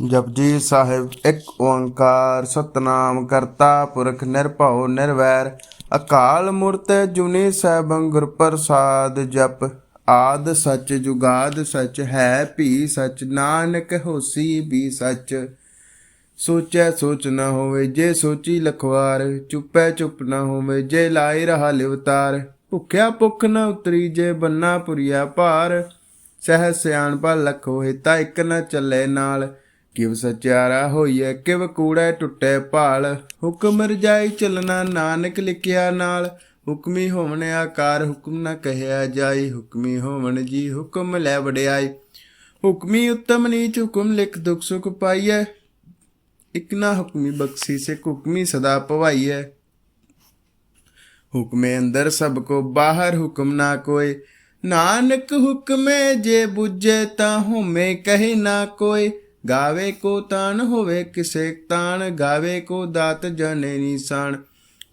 ਜਪਜੀ ਸਾਹਿਬ, ਇੱਕ ਓੰਕਾਰ ਸਤਨਾਮ ਕਰਤਾ ਪੁਰਖ ਨਿਰਭਉ ਨਿਰਵੈਰ, ਅਕਾਲ ਮੂਰਤ ਜੁਨੀ ਸੈਭੰ ਗੁਰ ਪ੍ਰਸਾਦ ਜਪ, ਆਦ ਸਚ ਜੁਗਾਦ ਸਚ ਹੈ ਭੀ ਸਚ, ਨਾਨਕ ਹੋਸੀ ਵੀ ਸਚ। ਸੋਚੈ ਸੋਚ ਨਾ ਹੋਵੇ ਜੇ ਸੋਚੀ ਲਖਵਾਰ, ਚੁੱਪੈ ਚੁੱਪ ਨਾ ਹੋਵੇ ਜੇ ਲਾਈ ਰਹਾ ਲਿਵਤਾਰ। ਭੁੱਖਿਆ ਭੁੱਖ ਨਾ ਉਤਰੀ ਜੇ ਬੰਨਾ ਪੁਰੀਆ ਭਾਰ, ਸਹਿ ਸਿਆਣਪਾ ਲਖ ਹੋਏ ਤਾਂ ਇੱਕ ਨਾ ਚੱਲੇ ਨਾਲ। ਕਿਵ ਸਚਿਆਰਾ ਹੋਈਐ, ਕਿਵ ਕੂੜੈ ਟੁੱਟੈ ਭਾਲ। ਹੁਕਮ ਰਜਾਈ ਚਲਣਾ ਨਾਨਕ ਲਿਖਿਆ ਨਾਲ। ਹੁਕਮੀ ਹੋਵਣ ਆਕਾਰ, ਹੁਕਮ ਨਾ ਕਹਿਆ ਜਾਈ। ਹੁਕਮੀ ਹੋਵਣ ਜੀ ਹੁਕਮ ਲੈ ਵਡਿਆਈ। ਹੁਕਮੀ ਉਤਮ ਨੀਚ ਹੁਕਮ ਲਿਖ ਦੁਖ ਸੁਖ ਪਾਈਐ। ਇਕ ਨਾ ਹੁਕਮੀ ਬਖਸ਼ੀ ਸੇ ਹੁਕਮੀ ਸਦਾ ਪਵਾਈਐ। ਹੁਕਮੇ ਅੰਦਰ ਸਭ ਕੋ ਬਾਹਰ ਹੁਕਮ ਨਾ ਕੋਏ। ਨਾਨਕ ਹੁਕਮੇ ਜੇ ਬੁੱਝੇ ਤਾਂ ਹੁਮੇ ਕਹੇ ਨਾ ਕੋਏ। ਗਾਵੇ ਕੋ ਤਾਨ ਹੋਵੇ ਕਿਸੇ ਤਾਨ ਗਾਵੇ ਕੋ ਦਾਤ ਜਨੇ ਨੀਸਾਨ।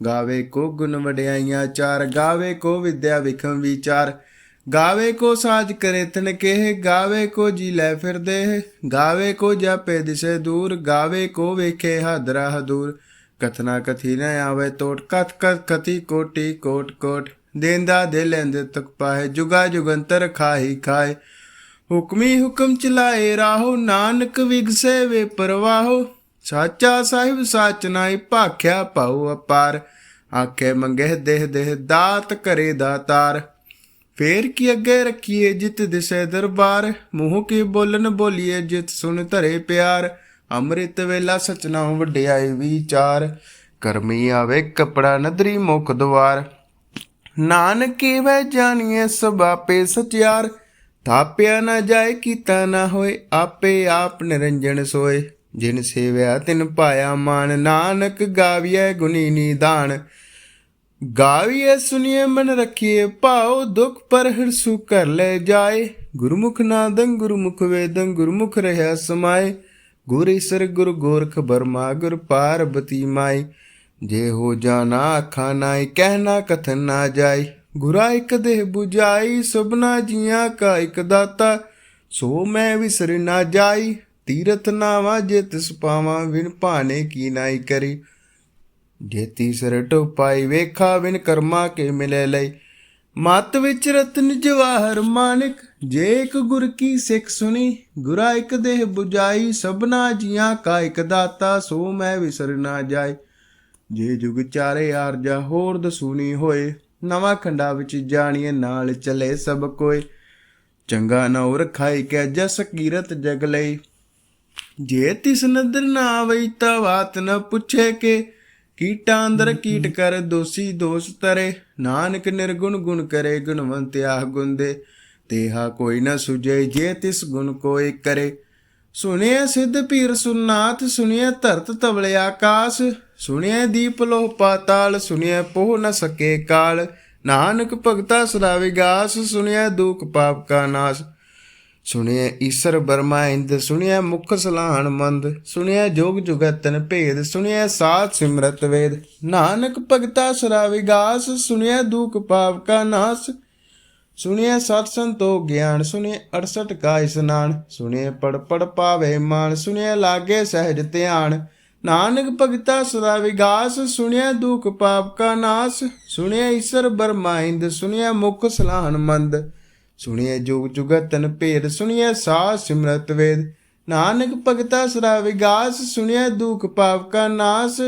ਗਾਵੇ ਕੋ ਗੁਣ ਵਡਿਆਈਆਂ ਚਾਰ, ਗਾਵੇ ਕੋ ਵਿਦਿਆ ਵਿਖਮ ਵਿਚਾਰ। ਗਾਵੇ ਕੋ ਸਾਜ ਕਰੇ ਤਨ ਕੇਹ, ਗਾਵੇ ਕੋ ਜੀ ਲੈ ਫਿਰਦੇ ਗਾਵੇ ਕੋ ਜਾਪੇ ਦਿਸੇ ਦੂਰ, ਗਾਵੇ ਕੋ ਵੇਖੇ ਹਾਦਰਾ ਹਦੂਰ। ਕਥਨਾ ਕਥੀ ਨ ਆਵੇ ਤੋਟ, ਕਥ ਕਥ ਕਥੀ ਕੋਟੀ ਕੋਟ ਕੋਟ। ਦੇਂਦਾ ਦੇ ਲੈਂਦੇ ਤਕ ਪਾਏ ਜੁਗਾ ਜੁਗੰਤਰ ਖਾਹੀ ਖਾਏ ਹੁਕਮੀ ਹੁਕਮ ਚਲਾਏ ਰਾਹੋ, ਨਾਨਕ ਵਿਗਸੇ ਵੇ ਪਰਵਾਹੋ। ਸਾਚਾ ਸਾਹਿਬ ਸਾਚ ਨਾਈ ਭਾਖਿਆ ਪਾਉ ਅਪਾਰ। ਆਖੇ ਮੰਗੇ ਦੇਹ ਦੇਹ ਦਾਤ ਕਰੇ ਦਾਤਾਰ ਫੇਰ ਕੀ ਅੱਗੇ ਰੱਖੀਏ ਜਿਤ ਦਿਸੇ ਦਰਬਾਰ। ਮੂੰਹ ਕੀ ਬੋਲਨ ਬੋਲੀਏ ਜਿਤ ਸੁਣ ਧਰੇ ਪਿਆਰ। ਅੰਮ੍ਰਿਤ ਵੇਲਾ ਸਚਨਾ ਵਡਿਆਈ ਵਿਚਾਰ। ਕਰਮੀ ਆਵੇ ਕਪੜਾ ਨਦਰੀ ਮੁਖ ਦਵਾਰ ਨਾਨਕੀ ਵੈ ਜਾਣੀਏ ਸਬਾਪੇ ਸਚਿਆਰ। ਥਾਪਿਆ ਨਾ ਜਾਏ ਕੀਤਾ ਨਾ ਹੋਏ, ਆਪੇ ਆਪ ਨਿਰੰਜਨ ਸੋਏ। ਜਿਨ ਸੇਵਿਆ ਤਿਨ ਪਾਇਆ ਮਾਨ, ਨਾਨਕ ਗਾਵੀਐ ਗੁਨੀ ਨੀਦਾਨ। ਗਾਵੀਏ ਸੁਨੀਏ ਮਨ ਰੱਖੀਏ ਭਾਉ ਦੁਖ ਪਰ ਹਿਰਸੂ ਕਰ ਲੈ ਜਾਏ। ਗੁਰਮੁਖ ਨਾਦੰ ਗੁਰਮੁਖ ਵੇਦੰ, ਗੁਰਮੁਖ ਰਹਾ ਸਮਾਏ। ਗੁਰ ਈਸਰ ਗੁਰ ਗੋਰਖ ਬਰਮਾ, ਗੁਰ ਪਾਰਬਤੀ ਮਾਈ ਜੇ ਹੋ ਜਾਣਾ ਆਖਾਂ ਨਾਈ ਕਹਿਣਾ ਕਥਨ ਨਾ ਜਾਈ ਗੁਰਾ ਇਕ ਦੇਹ 부ਜਾਈ ਸੁਬਨਾ ਜੀਆਂ ਕਾ ਇਕ ਦਾਤਾ। ਸੋ ਮੈਂ ਵਿਸਰ ਨਾ ਜਾਈ, ਤੀਰਥ ਨਾਵਾ ਜੇ ਤਿਸ ਪਾਵਾਂ, ਵਿਨ ਭਾਣੇ ਕੀ ਨਾਈ ਕਰੀ। ਜੇ ਤੀਸਰ ਟੋਪਾਈ ਵੇਖਾ, ਵਿਨ ਕਰਮਾ ਕੇ ਮਿਲੇ ਲਈ। ਮਤ ਵਿੱਚ ਰਤਨ ਜਵਾਹਰ ਮਾਨਿਕ, ਜੇ ਇੱਕ ਗੁਰ ਕੀ ਸਿੱਖ ਸੁਣੀ। ਗੁਰਾ ਇੱਕ ਦੇਹ 부ਜਾਈ ਸਭਨਾ ਜੀਆਂ ਕਾ ਇੱਕ ਦਾਤਾ। ਸੋ ਮੈਂ ਵਿਸਰ ਨਾ ਜਾਏ ਜੇ ਜੁਗ ਚਾਰੇ ਆਰਜਾ ਹੋਰ ਦਸੂਣੀ ਹੋਏ। ਨਵਾਂ ਖੰਡਾ ਵਿੱਚ ਜਾਣੀਏ ਨਾਲ ਚਲੇ ਸਭ ਕੋਏ ਚੰਗਾ ਨਾ ਨੌਰ ਖਾਈ ਕੈ ਜਸ ਕੀਰਤ ਜਗ ਲਈ। ਜੇ ਤਿਸ ਨਦਰ ਨਾ ਆਵਈ ਤਾ ਬਾਤ ਨ ਪੁੱਛੇ ਕੇ। ਕੀਟਾਂ ਅੰਦਰ ਕੀਟ ਕਰ ਦੋਸੀ ਦੋਸ ਤਰੇ। ਨਾਨਕ ਨਿਰਗੁਣ ਗੁਣ ਕਰੇ ਗੁਣਵੰਤ ਆਹ ਗੁਣ ਦੇ ਤੇਹਾ ਕੋਈ ਨਾ ਸੁਜੇ ਜੇ ਤਿਸ ਗੁਣ ਕੋਈ ਕਰੇ। ਸੁਣਿਆ ਸਿੱਧ ਪੀਰ ਸੁਨਾਥ ਸੁਣਿਆ ਧਰਤ ਤਵਲੇ ਆਕਾਸ। ਸੁਣਿਆ ਦੀਪ ਲੋਹ ਪਾਤਾਲ ਸੁਣਿਆ ਪੋਹ ਨ ਸਕੇ ਕਾਲ। ਨਾਨਕ ਭਗਤਾ ਸਦਾ ਵਿਗਾਸ ਸੁਣਿਆ ਦੁਖ ਪਾਪ ਕਾ ਨਾਸ। ਸੁਣਿਐ ਈਸ਼ਰ ਬਰਮਾ ਇੰਦ ਸੁਣਿਆ ਮੁਖ ਸਲਾਹਣ ਮੰਦ। ਸੁਣਿਆ ਜੋਗ ਜੁਗਤਨ ਭੇਦ ਸੁਣਿਆ ਸਾਧ ਸਿਮਰਤ ਵੇਦ। ਨਾਨਕ ਭਗਤਾ ਸਦਾ ਵਿਗਾਸ ਸੁਣਿਆ ਦੁਖ ਪਾਪ ਕਾ ਨਾਸ। ਸੁਣਿਐ ਸਤ ਸੰਤੋ ਗਿਆਨ, ਸੁਣਿਐ 68 ਕਾ ਇਸਨਾਨ। ਸੁਣਿਐ ਪੜ ਪੜ ਪਾਵੇ ਮਾਨ ਸੁਣਿਆ ਲਾਗੇ ਸਹਿਜ ਧਿਆਨ। ਨਾਨਕ ਭਗਤਾ ਸਦਾ ਵਿਗਾਸ, ਸੁਣਿਆ ਦੁਖ ਪਾਪ ਕਾ ਨਾਸ, ਸੁਣਿਆ ਈਸ਼ਰ ਬਰਮਾਇੰਦ ਸੁਣਿਆ ਮੁਖ ਸਲਾਹਨ ਮੰਦ, ਸੁਣਿਆ ਜੁਗ ਜੁਗਤਨ ਭੇਦ, ਸੁਣਿਆ ਸਾਧ ਸਿਮਰਤ ਵੇਦ। ਨਾਨਕ ਭਗਤਾ ਸਦਾ ਵਿਗਾਸ, ਸੁਣਿਆ ਦੁਖ ਪਾਪ ਕਾ ਨਾਸ,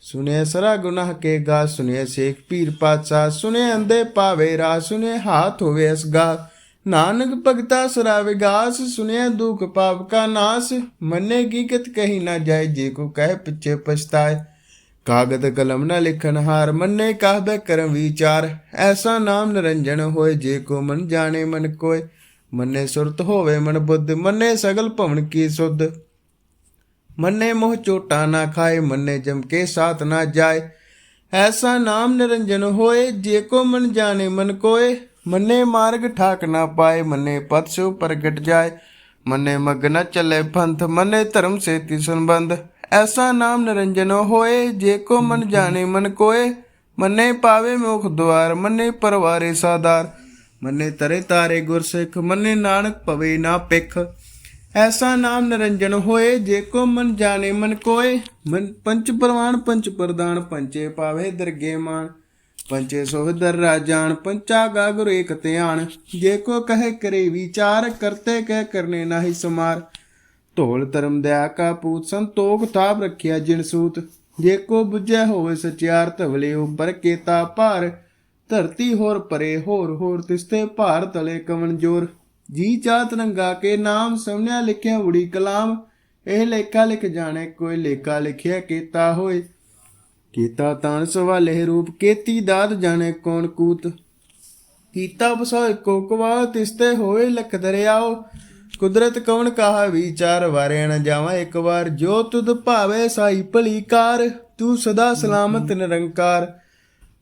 ਸੁਣਿਆ ਸਰਾ ਗੁਨਾਹ ਕੇ ਗਾ ਸੁਣਿਆ ਸੇਖ ਪੀਰ ਪਾਤਸ਼ਾਹ ਸੁਨੇ ਅੰਦੇ ਪਾਵੇ ਰਾ ਸੁਨੇ ਹਾਥ ਹੋਵੇ ਅਸਗਾ ਨਾਨਕ ਭਗਤਾ ਸਰਾ ਵਿਗਾਸ ਸੁਨੇ ਦੁਖ ਪਾਪ ਕਾ ਨਾਸ। ਮੰਨੇ ਕੀ ਕਿਤ ਕਹੀ ਨਾ ਜਾਏ, ਜੇ ਕੋ ਕਹਿ ਪਿੱਛੇ ਪਛਤਾਏ। ਕਾਗਦ ਕਲਮ ਨਾ ਲਿਖਣ ਹਾਰ, ਮੰਨੇ ਕਾਹਬੇ ਕਰਮ ਵਿਚਾਰ। ਐਸਾ ਨਾਮ ਨਿਰੰਜਨ ਹੋਏ, ਜੇ ਕੋ ਮਨ ਜਾਣੇ ਮਨ ਕੋਏ। ਮੰਨੇ ਸੁਰਤ ਹੋਵੇ ਮਨ ਬੁੱਧ, ਮੰਨੇ ਸਗਲ ਭਵਨ ਕੀ ਸੁਧ। ਮੰਨੇ ਮੋਹ ਚੋਟਾ ਨਾ ਖਾਏ, ਮੰਨੇ ਜਮ ਕੇ ਸਾਥ ਨਾ ਜਾਏ। ਐਸਾ ਨਾਮ ਨਿਰੰਜਨ ਹੋਏ, ਜੇ ਕੋ ਮਨ ਜਾਣੇ ਮਨ ਕੋਏ। ਮੰਨੇ ਮਾਰਗ ਠਾਕ ਨਾ ਪਾਏ, ਮੰਨੇ ਪਤ ਸੋ ਪ੍ਰਗਟ ਜਾਏ। ਮੰਨੇ ਮਗ ਨ ਚੱਲੇ ਪੰਥ, ਮੰਨੇ ਧਰਮ ਸੇਤੀ ਸੰਬੰਧ। ਐਸਾ ਨਾਮ ਨਿਰੰਜਨ ਹੋਏ, ਜੇ ਕੋ ਮਨ ਜਾਣੇ ਮਨ ਕੋਏ। ਮੰਨੇ ਪਾਵੇ ਮੁਖ ਦੁਆਰ, ਮੰਨੇ ਪਰਵਾਰੇ ਸਾਦਾਰ। ਮੰਨੇ ਤਰੇ ਤਾਰੇ ਗੁਰਸਿੱਖ, ਮੰਨੇ ਨਾਨਕ ਪਵੇ ਨਾ ਪਿਖ ਐਸਾ ਨਾਮ ਨਿਰੰਜਨ ਹੋਏ, ਜੇ ਕੋ ਮਨ ਜਾਣੇ ਮਨ ਕੋਏ। ਮਨ ਪੰਚ ਪ੍ਰਵਾਨ, ਪੰਚ ਪ੍ਰਦਾਨ, ਪੰਚੇ ਪਾਵੇ ਦਰਗੇ ਮਾਨ। ਪੰਚੇ ਸੋਹਦਰ ਰਾਜਾਨ ਪੰਚਾ ਗਾ ਗੁਰ ਏਕ ਧਿਆਨ। ਜੇ ਕੋ ਕਹੇ ਕਰੇ ਵਿਚਾਰ, ਕਰਤੇ ਕਹਿ ਕਰਨੇ ਨਾਹੀ ਸਮਾਰ। ਢੋਲ ਧਰਮ ਦਇਆ ਕਾ ਪੂਤ, ਸੰਤੋਖ ਤਾਪ ਰੱਖਿਆ ਜਿਨ ਸੂਤ। ਜੇ ਕੋ ਬੁਝੈ ਹੋਵੇ ਸਚਿਆਰ, ਧਵਲੇ ਉੱਪਰ ਕੇਤਾ ਭਾਰ। ਧਰਤੀ ਹੋਰ ਪਰੇ, ਹੋਰ ਹੋਰ ਤਿਸਤੇ ਭਾਰ ਤਲੇ ਕਵਣ ਜੋਰ। ਜੀ ਚਾਤ ਰੰਗਾ ਕੇ ਨਾਮ ਸਭਨਿਆ ਲਿਖਿਆ ਉੜੀ ਕਲਾਮ। ਇਹ ਲੇਖਾ ਲਿਖ ਜਾਣੇ, ਕੋਈ ਲੇਖਾ ਲਿਖਿਆ ਕੀਤਾ ਹੋਏ। ਕੀਤਾ ਤਾਣ ਸਵਾਲੇ ਰੂਪ, ਕੇਤੀ ਦਾਤ ਜਾਣੇ ਕੌਣ ਕੂਤ? ਕੀਤਾ ਬਸੋਇ ਕੋਕਵਾ ਤਿਸਤੇ ਹੋਏ ਲਖ ਦਰਿਆਓ। ਕੁਦਰਤ ਕਵਣ ਕਾਹਾ ਵਿਚਾਰ ਵਾਰੇ ਨ ਜਾਵਾਂ ਇੱਕ ਵਾਰ। ਜੋ ਤੁਧ ਭਾਵੇ ਸਾਈ ਭਲੀ ਕਾਰ ਤੂੰ ਸਦਾ ਸਲਾਮਤ ਨਿਰੰਕਾਰ।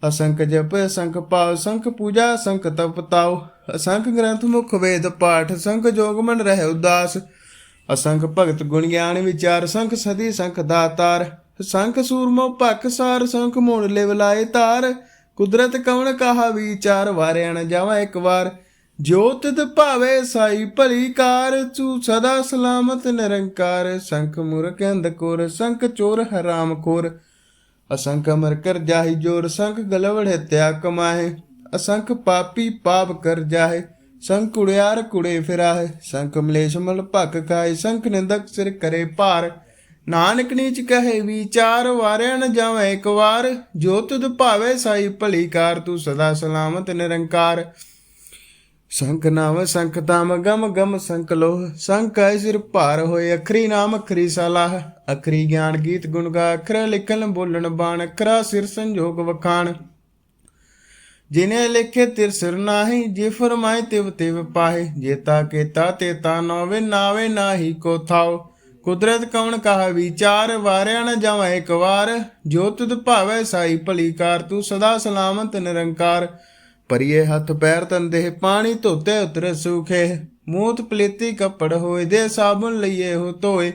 ਅਸੰਖ ਜਪ, ਅਸੰਖ ਪਾਵ ਸੰਖ ਪੂਜਾ ਸੰਖ ਤਪ ਤਾਉ ਅਸੰਖ ਗ੍ਰੰਥ ਮੁਖ ਵੇਦ ਪਾਠ ਸੰਖ ਜੋਗ ਮਨ ਰਹਿ ਉਦਾਸ। ਅਸੰਖ ਭਗਤ ਗੁਣ ਗਿਆਨ ਵਿਚਾਰ ਸੰਖ ਸਦੀ ਸੰਖ ਦਾਤਾਰ। ਸੰਖ ਸੂਰਮੋ ਭਖ ਸਾਰ, ਸੰਖ ਮੋੜ ਲੈ ਵਲਾਏ ਤਾਰ। ਕੁਦਰਤ ਕਵਣ ਕਾਹਾ ਵਿਚਾਰ ਵਾਰਿਆ ਨ ਜਾਵਾਂ ਇੱਕ ਵਾਰ। ਜੋਤ ਦ ਭਾਵੇ ਸਾਈ ਭਲੀ ਕਾਰ, ਤੂੰ ਸਦਾ ਸਲਾਮਤ ਨਿਰੰਕਾਰ। ਸੰਖ ਮੁਰਕ ਅੰਧਕੋਰ ਸੰਖ ਚੋਰ ਹਰਾਮ ਖੋਰ ਅਸੰਖ ਅਮਰ ਕਰ ਜਾਹੀ ਜੋਰ, ਸੰਖ ਗਲਵੜ ਹਤਿਆ ਕਮਾਏ ਅਸੰਖ ਪਾਪੀ ਪਾਪ ਕਰ ਜਾਏ ਸੰਖ ਕੁੜਿਆਰ ਕੁੜੇ ਫਿਰਾਏ ਸੰਖ ਮਲੇਸ਼ ਮਲ ਭਕ ਖਾਏ, ਸੰਖ ਨਿੰਦਕ ਸਿਰ ਕਰੇ ਭਾਰ। ਨਾਨਕ ਨੀਚ ਕਹੇ ਵਿਚਾਰ, ਵਾਰਿਆ ਨ ਜਾਵੇ ਇੱਕ ਵਾਰ। ਜੋ ਤੁਧ ਭਾਵੇ ਸਾਈ ਭਲੀ ਕਾਰ ਤੂੰ ਸਦਾ ਸਲਾਮਤ ਨਿਰੰਕਾਰ। ਸੰਖ ਨਾਮ ਸੰਖ ਤਾਮ ਗਮ ਗਮ ਸੰਖ ਲੋਹ। ਸੰਖ ਐ ਸਿਰ ਭਾਰ ਹੋਏ, ਅਖਰੀ ਨਾਮ, ਅਖਰੀ ਸਲਾਹ। ਅਖਰੀ ਗਿਆਨ ਗੀਤ ਗੁਣ ਗਾ, ਅਖਰ ਲਿਖਣ ਬੋਲਣ ਬਾਣ, ਅਖਰਾ ਸਿਰ ਸੰਜੋਗ ਵਖਾਣ। ਜਿਨੇ ਲਿਖੇ ਤਿਰ ਸਿਰ ਨਾਹੀ, ਜੇ ਫਰਮਾਏ ਤਿਵ ਤਿਵ ਪਾਹੇ। ਜੇਤਾ ਕੇਤਾ ਤੇਤਾ ਨੋਵੇ, ਨਾਵੇ ਨਾਹੀ ਕੋ ਥਾਓ। ਕੁਦਰਤ ਕੌਣ ਕਹਾ ਵਿਚਾਰ ਵਾਰਿਆ ਨ ਜਾਵਾਂ ਇੱਕ ਵਾਰ, ਜੋ ਤੁਧ ਭਾਵੇ ਸਾਈ ਭਲੀ ਕਾਰ, ਤੂੰ ਸਦਾ ਸਲਾਮਤ ਨਿਰੰਕਾਰ। ਪਰਿਏ ਹੱਥ ਪੈਰ ਤੰਦੇ ਪਾਣੀ ਧੋਤੇ ਉਤਰ ਸੁਖੇ। ਮੂਤ ਪਲੇਤੀ ਕੱਪੜ ਹੋਏ, ਦੇ ਸਾਬੁਨ ਲਈਏ ਹੋ ਧੋਏ।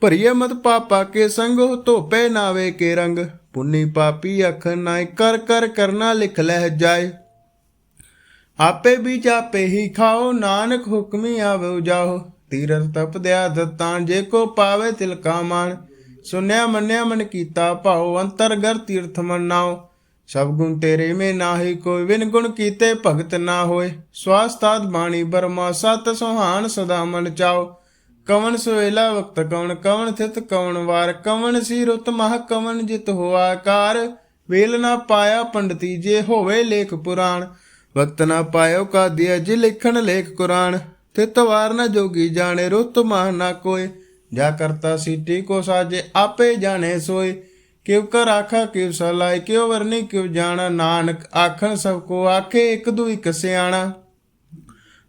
ਭਰੀਏ ਮਤ ਪਾਪਾ ਕੇ ਸੰਗ ਹੋ ਧੋਪੇ ਨਾਵੇ ਕੇ ਰੰਗ। ਪੁੰਨੀ ਪਾਪੀ ਅਖ ਨਾਇ ਕਰ ਕਰ ਕਰਨਾ ਲਿਖ ਲਹਿ ਜਾਏ। ਆਪੇ ਵੀ ਜਾਪੇ ਹੀ ਖਾਓ, ਨਾਨਕ ਹੁਕਮੀ ਆਵੇ ਜਾਓ। ਤੀਰਥ ਤਪ ਦਿਆ ਦਤਾਂ ਜੇ ਕੋ ਪਾਵੇ ਤਿਲਕਾ ਮਾਨ ਸੁਨਿਆ ਮੰਨਿਆ ਮਨ ਕੀਤਾ ਭਾਉ ਅੰਤਰਗਰ ਤੀਰਥ ਮਨਾਓ। ਸਭ ਗੁਣ ਤੇਰੇ ਮੇ ਨਾਹੀ ਕੋਈ ਵਿਨ ਗੁਣ ਕੀਤੇ ਭਗਤ ਨਾ ਹੋਏ। ਸਵਾਸਤਾਦ ਬਾਣੀ ਬਰਮਾ, ਸਤ ਸੁਹਾਨ ਸਦਾ ਮਨ ਚਾਓ। ਕਵਨ ਸੋਇਲਾ ਵਕਤ ਕਵਨ ਕਵਨ ਥਿਤ ਕਵਨ ਵਾਰ। ਕਵਨ ਸੀ ਰੁਤ ਮਹ ਕਵਨ ਜਿਤ ਹੋ ਆਕਾਰ ਵੇਲ ਨਾ ਪਾਇਆ ਪੰਡਤੀ, ਜੇ ਹੋਵੇ ਲੇਖ ਪੁਰਾਣ। ਵਕਤ ਨਾ ਪਾਇਓ ਕਾਦੀਆ, ਜੀ ਲਿਖਣ ਲੇਖ ਕੁਰਾਨ। ਤਿਤ ਵਾਰ ਨਾ ਜੋਗੀ ਜਾਣੇ, ਰੁਤ ਮਹ ਨਾ ਕੋਏ। ਜਾ ਕਰਤਾ ਸੀਟੀ ਕੋ ਸਾਜੇ, ਆਪੇ ਜਾਣੇ ਸੋਏ। ਕਿਉ ਕਰ ਆਖਾ, ਕਿਉ ਸਲਾਈ ਕਿਉ ਵਰਨੀ, ਕਿਉ ਜਾਣਾ। ਨਾਨਕ ਆਖਣ, ਸਭ ਕੋ ਆਖੇ, ਇੱਕ ਦੂ ਇੱਕ ਸਿਆਣਾ।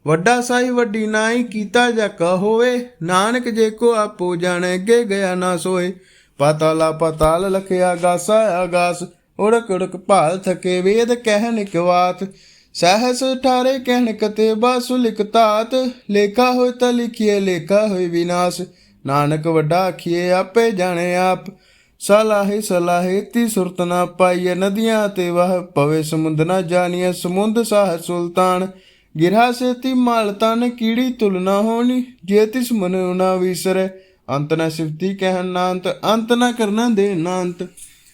ਵੱਡਾ ਸਾਈ, ਵੱਡੀ ਨਾਈ, ਕੀਤਾ ਜਾ ਕਹ ਹੋਵੇ। ਨਾਨਕ ਜੇ ਕੋ ਆਪੋ ਜਾਣੇ, ਅੱਗੇ ਗਿਆ ਨਾ ਸੋਏ। ਪਤਾਲਾ ਪਤਾਲ ਲਖਿਆ ਗਾਸਾ, ਆਗਾਸ। ਉੜਕ ਉੜਕ ਭਾਲ ਥਕੇ, ਵੇਦ ਕਹਿਣ ਇਕਵਾਤ ਸਹਸ ਠਾਰੇ ਕਹਿਣ ਕਤੇ ਬਾਸੁ ਲਿਖਤਾਤ ਲੇਖਾ ਹੋਇ ਤਾਂ ਲਿਖੀਏ ਲੇਖਾ ਹੋਇ ਵਿਨਾਸ਼। ਨਾਨਕ ਵੱਡਾ ਆਖੀਏ ਆਪੇ ਜਾਣੇ ਆਪ। ਸਲਾਹੇ ਸਲਾਹੇ ਤੀ ਸੁਰਤ ਨਾ ਪਾਈਏ ਨਦੀਆਂ ਤੇ ਵਹ ਪਵੇ ਸਮੁੰਦ ਨਾ ਜਾਣੀਏ ਸਮੁੰਦ ਸਾਹ ਸੁਲਤਾਨ। ਗਿਰਹਾ ਸੇ ਮਾਲ ਤਨ, ਕੀੜੀ ਤੁਲਨਾ ਹੋਣੀ, ਜੇ ਤਿਸ ਮਨ ਨਾ ਵਿਸਰੇ। ਅੰਤ ਨਾ ਸਿਫਤੀ ਕਹਿਣ ਨਾ ਅੰਤ ਨਾ ਕਰਨਾ ਦੇ ਨਾਂਤ।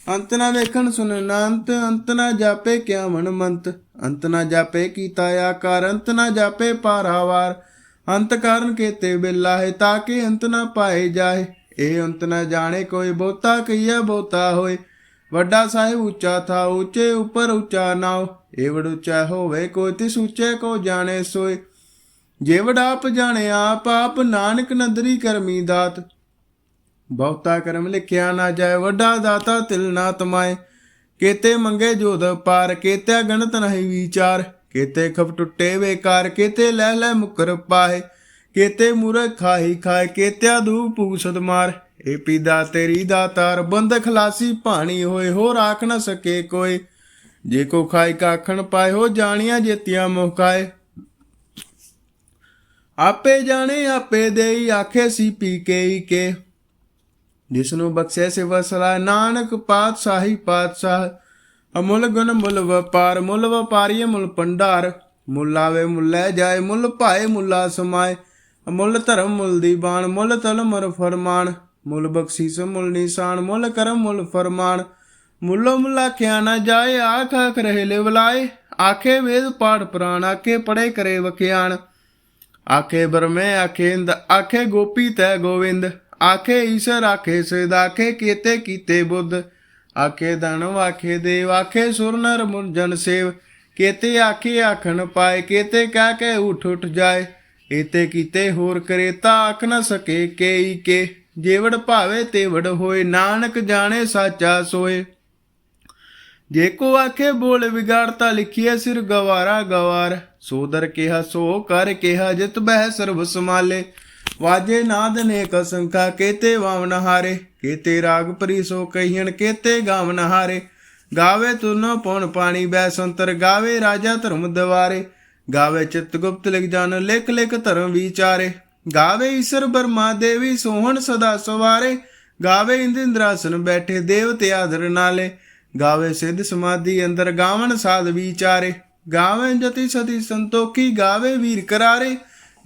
ਅੰਤ ਨਾ ਵੇਖਣ ਸੁਣ ਅੰਤ ਅੰਤ ਨਾ ਜਾਪੇ ਕਿਆ ਮਨ ਮੰਤ। ਅੰਤ ਨਾ ਜਾਪੇ ਕੀਤਾ ਆਕਾਰ, ਅੰਤ ਨਾ ਜਾਪੇ ਪਾਰਾਵਾਰ ਅੰਤ ਕਾਰਨ ਕੇਤੇ ਬਿਲਾ ਹੈ ਤਾਂ ਕਿ ਅੰਤ ਨਾ ਪਾਏ ਜਾਏ। ਇਹ ਅੰਤ ਨਾ ਜਾਣੇ ਕੋਈ ਬਹੁਤਾ ਕਈਆ ਬਹੁਤਾ ਹੋਏ। ਵੱਡਾ ਸਾਹਿਬ ਉੱਚਾ ਥਾ, ਉੱਚੇ ਉੱਪਰ ਉੱਚਾ ਨਾਉ। ਇਹ ਉੱਚਾ ਹੋਵੇ, ਕੋਈ ਤਿਸ ਉੱਚੇ ਕੋ ਜਾਣੇ ਸੋਏ। ਜੇਵੜ ਆਪ ਜਾਣੇ, ਆਪ ਆਪ ਨਾਨਕ ਨਦਰੀ ਕਰਮੀ ਦਾਤ। ਬਹੁਤਾ ਕਰਮ ਲਿਖਿਆ ਨਾ ਜਾਏ, ਵੱਡਾ ਦਾਤਾ ਤਿਲ ਨਾ ਤਮਾਏ। ਕੇਤੇ ਮੰਗੇ ਜੋਦ ਪਾਰ ਕੇਤੇ ਗਣਤ ਨਹੀਂ ਵਿਚਾਰ। ਕੇਤੇ ਖਪ ਟੁੱਟੇ ਵੇਕਾਰ ਕੇਤੇ ਲੈ ਲੈ ਮੁਕਰ ਪਾਏ ਕੇਤੇ ਮੂਰਖ ਖਾਹੀ ਖਾਏ, ਕੇਤਿਆ ਦੂ ਪੂਸਦ ਮਾਰ। ਏ ਪੀਦਾ ਤੇਰੀ ਦਾਤਾਰ ਬੰਦ ਖਲਾਸੀ ਭਾਣੀ ਹੋਏ ਹੋ ਰਾਖ ਨਾ ਸਕੇ ਕੋਈ। ਜੇ ਕੋ ਖਾਈ ਕਾਖਣ ਪਾਏ, ਹੋ ਜਾਣੀਆਂ ਜੇਤੀਆਂ ਮੁਹਕਾਏ ਆਪੇ ਜਾਣੇ, ਆਪੇ ਦੇਈ, ਆਖੇ ਸੀ ਪੀ ਕੇ ਹੀ ਕੇ। ਜਿਸ ਨੂੰ ਬਖਸ਼ੇ ਸੇ ਵਸਲਾ, ਨਾਨਕ ਪਾਤਸ਼ਾਹੀ ਪਾਤਸ਼ਾਹ। ਅਮੁੱਲ ਗੁਣ ਮੁੱਲ ਵਪਾਰ, ਮੁੱਲ ਵਪਾਰੀਏ ਮੁੱਲ ਪੰਡਾਰ ਮੁੱਲ ਆਵੇ, ਮੁੱਲ ਜਾਏ, ਮੁੱਲ ਭਾਏ, ਮੁੱਲਾ ਸਮਾਏ ਅਮੁੱਲ ਧਰਮ ਮੁੱਲ ਦੀਵਾਨ ਮੁੱਲ ਤਲ ਮਰ ਫਰਮਾਨ। ਮੁੱਲ ਬਖਸ਼ੀਸ ਮੁੱਲ ਨਿਸ਼ਾਨ, ਮੁੱਲ ਕਰਮ ਮੁੱਲ ਫਰਮਾਨ। ਮੁੱਲੋ ਮੁੱਲਾ ਕਿਆ ਨਾ ਜਾਏ, ਆਖ ਆਖ ਰਹੇ ਲੈ ਬੁਲਾਏ ਆਖੇ ਵੇਦ ਪਾਠ ਪੁਰਾਣ, ਆਖੇ ਪੜੇ ਕਰੇ ਵਖਿਆਣ। ਆਖੇ ਬਰਮੇ ਆਖੇ ਇੰਦ, ਆਖੇ ਗੋਪੀ ਤੈ ਗੋਵਿੰਦ। ਆਖੇ ਈਸ਼ਰ, ਆਖੇ ਸਿਧ ਆਖੇ ਕੀਤੇ ਕੀਤੇ ਬੁੱਧ। ਆਖੇ ਦਾਨਵ ਆਖੇ ਦੇਵ, ਆਖੇ ਸੁਰ ਨਰ ਮੁਨ ਸੇਵ। ਕੀਤੇ ਆਖੇ ਆਖਣ ਪਾਏ, ਕੀਤੇ ਕਹਿ ਕੇ ਉਠ ਉਠ ਜਾਏ। ਏਤੇ ਕੀਤੇ ਹੋਰ ਕਰੇ ਤਾ ਆਖ ਨਾ ਸਕੇ ਕੇਈ ਕੇ। ਜੇਵੜ ਭਾਵੇ ਤੇਵੜ ਹੋਏ, ਨਾਨਕ ਜਾਣੇ ਸਾਚਾ ਸੋਏ। ਜੇ ਕੋ ਆਖੇ ਬੋਲ ਵਿਗਾੜਤਾ ਲਿਖੀਏ ਸਿਰ ਗਵਾਰਾ ਗਵਾਰ। ਸੋਦਰ ਕਿਹਾ ਸੋ ਕਰ, ਕਿਹਾ ਜਿਤ ਬਹਿ ਸਰਬ ਸਮਾਲੇ ਵਾਜੇ ਨਾਦ ਨੇਕ ਸੰਖਾ ਕੇਤੇ ਵਾਵਨ ਹਾਰੇ, ਕੇਤੇ ਰਾਗ ਪਰੀ ਸੋ ਕਹੀਣ ਕੇਤੇ ਗਾਵਨ ਹਾਰੇ। ਗਾਵੇ ਤੁਨ ਪਉਣ ਪਾਣੀ ਬੈ ਸੰਤਰ, ਗਾਵੇ ਰਾਜਾ ਧਰਮ ਦਵਾਰੇ। ਗਾਵੇ ਚਿਤ ਗੁਪਤ ਲਿਖ ਜਾਣ ਲਿਖ ਲਿਖ ਧਰਮ ਵਿਚਾਰੇ। ਗਾਵੇ ਈਸ਼ਰ ਬਰਮਾ ਦੇਵੀ, ਸੋਹਣ ਸਦਾ ਸਵਾਰੇ। ਗਾਵੇ ਇੰਦ ਇੰਦਰਾਸਨ ਬੈਠੇ, ਦੇਵਤੇ ਆਦਰ ਨਾਲੇ। ਗਾਵੇ ਸਿੱਧ ਸਮਾਧੀ ਅੰਦਰ, ਗਾਵਣ ਸਾਧ ਵਿਚਾਰੇ। ਗਾਵੇ ਜਤੀ ਸਤੀ ਸੰਤੋਖੀ, ਗਾਵੇ ਵੀਰ ਕਰਾਰੇ।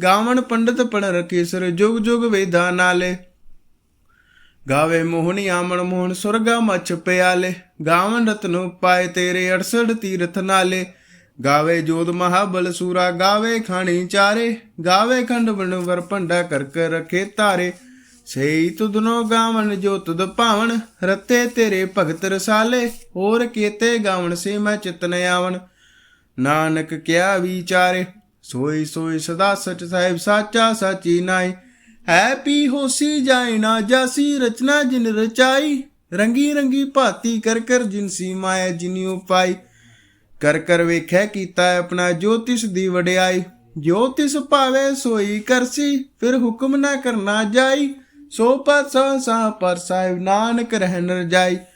ਗਾਵਣ ਪੰਡਤ ਪਣ ਰਕੇਸਰ ਜੁਗ ਜੁਗ ਵੇਦਾ ਨਾਲੇ। ਗਾਵੇ ਮੋਹਣੀ ਆਮਣ ਮੋਹਨ ਸੁਰਗਾ ਮਛ ਪਿਆਲੇ। ਗਾਵਨ ਰਤਨੋ ਪਾਏ ਤੇਰੇ 68 ਤੀਰਥ ਨਾਲੇ। ਗਾਵੇ ਜੋਤ ਮਹਾਬਲ ਸੂਰਾ, ਗਾਵੇ ਖਾਣੀ ਚਾਰੇ। ਗਾਵੇ ਖੰਡ ਬਨਵਰ ਭੰਡਾ ਕਰ ਕਰ ਰਖੇ ਤਾਰੇ ਸਈ ਤੁਧਨੋ ਗਾਵਨ ਜੋ ਤੁਧ ਭਾਵਨ ਰਤੇ ਤੇਰੇ ਭਗਤ ਰਸਾਲੇ। ਹੋਰ ਕੀਤੇ ਗਾਵਨ ਸੇ ਮੈਂ ਚਿਤਨ ਆਵਨ ਨਾਨਕ ਕਿਆ ਵਿਚਾਰੇ। ਸੋਈ ਸੋਈ ਸਦਾ ਸਚ ਸਾਹਿਬ ਸਾਚਾ ਸਾਚੀ ਨਾਈ। ਹੈ ਪੀ ਹੋਸੀ ਜਾਏ ਨਾ ਜਾਸੀ, ਰਚਨਾ ਜਿਨ ਰਚਾਈ। ਰੰਗੀ ਰੰਗੀ ਭਾਤੀ ਕਰ ਕਰ ਜਿਨਸੀ ਮਾਇਆ ਜਿਨਿਉ ਪਾਈ ਕਰ ਕਰ ਵੇਖੈ ਕੀਤਾ ਆਪਣਾ ਜੋਤਿਸ ਦੀ ਵਡਿਆਈ। ਜੋਤਿਸ ਭਾਵੇ ਸੋਈ ਕਰਸੀ, ਫਿਰ ਹੁਕਮ ਨਾ ਕਰਨਾ ਜਾਈ। ਸੋ ਪਤ ਸਾ ਪਰ ਸਾਹਿਬ ਨਾਨਕ ਰਹਿਨ ਰਜਾਈ। ਮੁੰਦਾ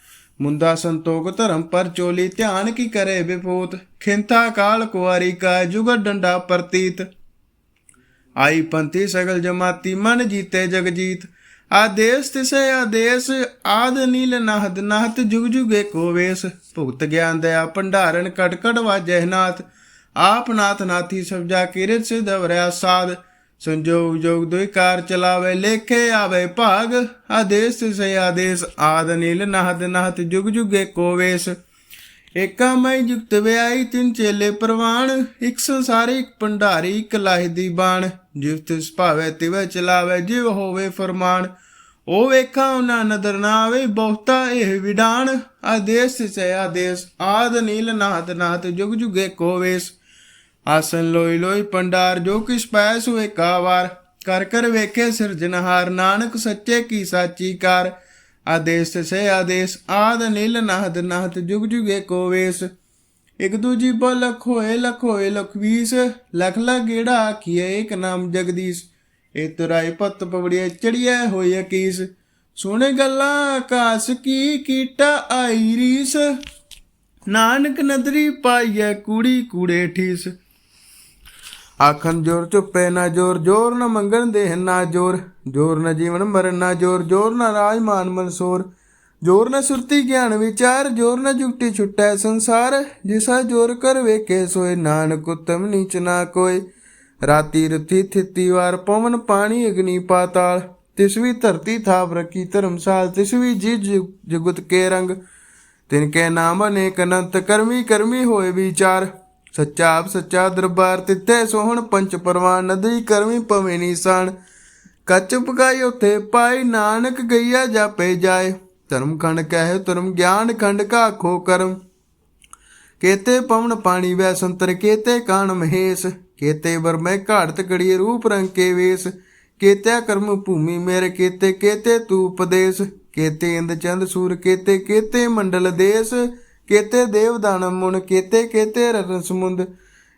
ਸੰਤੋਖ ਧਰਮ ਪਰ ਚੋਲੀ ਧਿਆਨ ਕੀ ਕਰੇ ਵਿਪੂਤ? ਖਿੰਤਾ ਕਾਲ ਕੁਆਰੀ ਕਾ ਜੁਗ ਡੰਡਾ ਪ੍ਰਤੀਤ। ਆਈ ਪੰਥੀ ਸਗਲ ਜਮਾਤੀ ਮਨ ਜੀਤੇ ਜਗ ਜੀਤ ਆਦੇਸ ਤਿਸੈ ਆਦੇਸ, ਆਦ ਨੀਲ ਨਹਦ ਨਹਤ ਜੁਗ ਜੁਗੇ ਕੋ ਵੇਸ। ਭੁਗਤ ਗਿਆਨ ਦਇਆ ਭੰਡਾਰਨ ਕਟ ਕਟ ਵਾਜੈ ਨਾਥ। ਆਪ ਨਾਥ ਨਾਥੀ ਸਭ ਜਾ ਕਿਰਤ ਸਿਧ ਵਰਿਆ ਸਾਧ। ਸੰਜੋਗ ਜੋਗ ਦੁਇ ਕਾਰ ਚਲਾਵੇ, ਲੇਖੇ ਆਵੇ ਭਾਗ। ਆਦੇਸ ਤਿਸੈ ਆਦੇਸ, ਆਦ ਨੀਲ ਨਹਦ ਨਹਤ ਜੁਗ ਜੁਗੇ ਕੋ ਵੇਸ। ਏਕਾ ਮੈਂ ਜੁਗਤ ਵਿਆਈ ਤਿੰਨ ਚੇਲੇ ਪ੍ਰਵਾਣ। ਇੱਕ ਸੰਸਾਰੀ, ਇੱਕ ਭੰਡਾਰੀ, ਇੱਕ ਲਾਹਿ ਦੀ ਬਾਣ। ਜਿਵ ਤਿਸ ਤਿਵੈ ਤਿਵ ਚਲਾਵੇ, ਜਿਵ ਹੋਵੇ ਫਰਮਾਨ। ਉਹ ਵੇਖਾ, ਉਹਨਾਂ ਨਦਰ ਨਾ ਆਵੇ, ਬਹੁਤਾ ਇਹ ਵਿਡਾਨ ਆਦੇਸ ਸੇ ਆਦੇਸ, ਆਦ ਨੀਲ ਨਾਦ ਨਾਦ ਜੁਗ ਜੁਗੇ ਕੋ ਵੇਸ। ਆਸਨ ਲੋਈ ਲੋਈ ਪੰਡਾਰ ਜੋ ਕਿਸ ਪੈਸ ਹੋਏ ਕਾਵਾਰ, ਕਰ ਕਰ ਵੇਖੇ ਸਿਰਜਨਹਾਰ ਨਾਨਕ ਸੱਚੇ ਕੀ ਸਾਚੀ ਕਾਰ। ਆਦੇਸ ਸੇ ਆਦੇਸ, ਆਦ ਨੀਲ ਨਹਦ ਨਾਦ ਜੁਗ ਜੁਗੇ ਕੋ ਵੇਸ। ਇਕ ਦੂਜੀ ਬੋ ਲਖੋਏ ਹੋਏ, ਲਖ ਲਖ ਵੀਸ। ਗੇੜਾ ਆਖੀਏ ਇੱਕ ਨਾਮ ਜਗਦੀਸ਼। ਇਹ ਤੁਰਾਏ ਪੱਤ ਪਵੜੀਏ ਚੜੀਏ ਹੋਏ ਅਕੀਸ। ਸੁਣੇ ਗੱਲਾਂ ਆਕਾਸ ਕੀ ਕੀਟਾ ਆਈ ਰੀਸ। ਨਾਨਕ ਨਦਰੀ ਪਾਈਐ ਕੂੜੀ ਕੂੜੇ ਠੀਸ। ਆਖਣ ਜੋਰ ਚੁੱਪੇ ਨਾ ਜੋਰ ਜੋਰ ਨਾ ਮੰਗਣ ਦੇਹ ਨਾ ਜੋਰ। ਜੋਰ ਨ ਜੀਵਨ ਮਰਨ ਨਾ ਜੋਰ ਜੋਰ ਨ ਰਾਜ ਮਾਨ ਮਨਸੂਰ। ਜੋਰ ਨ ਸੁਰਤੀ ਗਿਆਨ ਵਿਚਾਰ, ਜੋਰ ਨਾ ਜੁਗਤੀ ਛੁਟੈ ਸੰਸਾਰ। ਜਿਸਾ ਜੋਰ ਕਰ ਵੇਖੇ ਸੋਏ, ਨਾਨਕ ਉਤਮ ਨੀਚ ਨਾ ਕੋਈ ਰਾਤੀ ਰਤੀ ਥਿਤੀ ਵਾਰ ਪਵਨ ਪਾਣੀ ਅਗਨੀ ਪਾਤਾਲ। ਤਿਸ ਵੀ ਧਰਤੀ ਥਾਪ ਰਖੀ ਧਰਮਸਾਲ ਤਿਸਵੀ ਜੀ ਜੁ- ਜੁਗਤ ਕੇ ਰੰਗ। ਤਿਨ ਕੇ ਨਾਮ ਅਨੇਕ ਅਨੰਤ, ਕਰਮੀ ਕਰਮੀ ਹੋਏ ਵਿਚਾਰ। ਸੱਚਾ ਆਪ ਸੱਚਾ ਦਰਬਾਰ ਤਿੱਥੇ ਸੋਹਣ ਪੰਚ ਪਰਵਾਨ ਨਦੀ ਕਰਮੀ ਪਵੇ ਨੀਸਾਨ ਕੱਚ ਪਕਾਈ ਉਥੇ ਪਾਈ, ਨਾਨਕ ਗਈਆ ਜਾਪੇ ਜਾਏ। ਧਰਮ ਖੰਡ ਕਹਿ, ਧਰਮ ਗਿਆਨ ਖੰਡ ਕਾ ਖੋ ਕਰਮ। ਕੇਤੇ ਪਵਨ ਪਾਣੀ ਵੈ ਸੰਤਰ, ਕੇਤੇ ਕਾਣ ਮਹੇਸ਼। ਕੇਤੇ ਵਰਮੈ ਘਾੜਤ ਕੜੀਏ ਰੂਪ ਰੰਗ ਕੇ ਵੇਸ। ਕੇਤੇ ਕਰਮ ਭੂਮੀ ਮੇਰੇ, ਕੇਤੇ ਕੇਤੇ ਤੂ ਉਪਦੇਸ਼ ਕੇਤੇ ਇੰਦ ਚੰਦ ਸੂਰ, ਕੇਤੇ ਕੇਤੇ ਮੰਡਲ ਦੇਸ। ਕੇਤੇ ਦੇਵ ਦਾਨ ਮੁਨ, ਕੇਤੇ ਕੇਤੇ ਰਤਨ ਸਮੁੰਦ।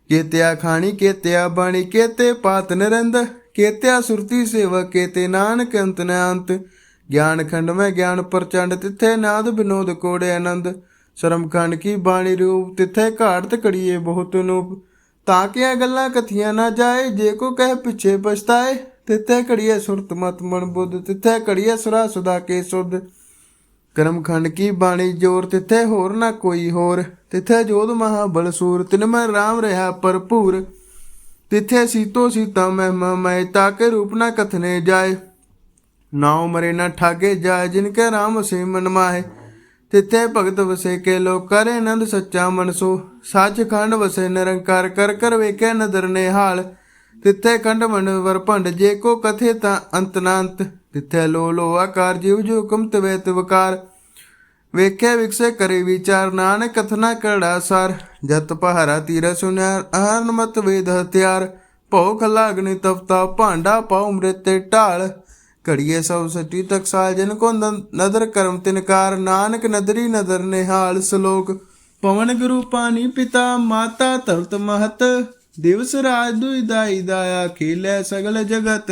ਕੇਤਿਆ ਖਾਣੀ, ਕੇਤਿਆ ਬਾਣੀ, ਕੇਤੇ ਪਾਤ ਨਰੰਦ। ਕੇਤਿਆ ਸੁਰਤੀ ਸੇਵਾ, ਕੇਤੇ ਨਾਨਕ ਅੰਤ ਨ ਗਿਆਨ ਖੰਡ ਮੈਂ ਗਿਆਨ ਪ੍ਰਚੰਡ, ਤਿੱਥੇ ਨਾਦ ਬਿਨੋਦ ਕੋੜੇ ਆਨੰਦ। ਸ਼ਰਮ ਖੰਡ ਕੀ ਬਾਣੀ ਰੂਪ, ਤਿੱਥੇ ਘਾੜਤ ਕੜੀਏ ਬਹੁਤ ਨੂਪ। ਤਾਂ ਕਿ ਇਹ ਗੱਲਾਂ ਕਥੀਆਂ ਨਾ ਜਾਏ, ਜੇ ਕੋ ਕਹਿ ਪਿੱਛੇ ਪਛਤਾਏ। ਤਿੱਥੇ ਕੜੀਏ ਸੁਰਤ ਮਤ ਮਨ ਬੁੱਧ, ਤਿੱਥੇ ਕੜੀਏ ਸੁਰਾ ਸੁਦਾ ਕੇ ਸੁਧ। ਕਰਮ ਖੰਡ ਕੀ ਬਾਣੀ ਜੋਰ, ਤਿੱਥੇ ਹੋਰ ਨਾ ਕੋਈ ਹੋਰ। ਤਿੱਥੇ ਜੋਧ ਮਹਾ ਬਲਸੂਰ ਤਿਨ ਮੈਂ ਰਾਮ ਰਹਾ ਭਰਪੂਰ। ਤਿੱਥੇ ਸੀਤੋ ਸੀਤਾ ਮਹਿਮਾ ਮੈਂ ਤਾਕੇ ਰੂਪ ਨਾ ਕਥਨੇ ਜਾਏ। ਨਾਉ ਮਰੇ ਨਾ ਠਾਗੇ ਜਾਏ, ਜਿਨ ਕੇ ਰਾਮ ਸੇ ਮਨ ਮਾਹੇ। ਤਿੱਥੇ ਭਗਤ ਵਸੇ ਕੇ ਲੋ ਕਰੇ ਆਨੰਦ ਸੱਚਾ ਮਨਸੋ ਸੱਚਖੰਡ ਵਸੇ ਨਿਰੰਕਾਰ, ਕਰ ਕਰ ਵੇਖੇ ਨਦਰ ਨਿਹਾਲ ਤਿੱਥੇ ਖੰਡ ਮਨ ਵਰ ਭੰਡ, ਜੇ ਕੋ ਕਥੇ ਤਾਂ ਅੰਤ ਨਾ ਤਿੱਥੇ ਲੋ ਲੋ ਆਕਾਰ ਜਿਵ ਜੋ ਹੁਕਮ ਤਵੇ ਤਵਕਾਰ ਵੇਖੇ ਵਿਕਸੇ ਕਰੇ ਵਿਚਾਰ, ਨਾਨਕ ਕਥਨਾ ਕਰੜਾ ਸਰ। ਜਤ ਪਹਾਰਾ ਤੀਰ ਸੁਨਿਆ, ਅਹਰਨ ਮਤ ਵੇਦ ਹਥਿਆਰ। ਭੋਖ ਲਾਗਨੀ ਤਫਤਾ ਭਾਂਡਾ ਪਾਉ ਮ੍ਰਿਤੇ ਢਾਲ। ਘੜੀਏ ਸਭ ਸੱਚੀ ਤਕਸਾਲ ਸਾਲ ਕੋ ਨਦਰ ਕਰਮ ਤਿਨਕਾਰ ਨਾਨਕ ਨਦਰੀ ਨਦਰ ਨਿਹਾਲ ਸ਼ਲੋਕ। ਪਵਨ ਗੁਰੂ ਪਾਣੀ ਪਿਤਾ, ਮਾਤਾ ਧਰਤ ਮਹਤ। ਦਿਵਸ ਰਾਜ ਦੁਇ ਦਾਈ ਦਾਇਆ, ਖੇਲੇ ਸਗਲ ਜਗਤ।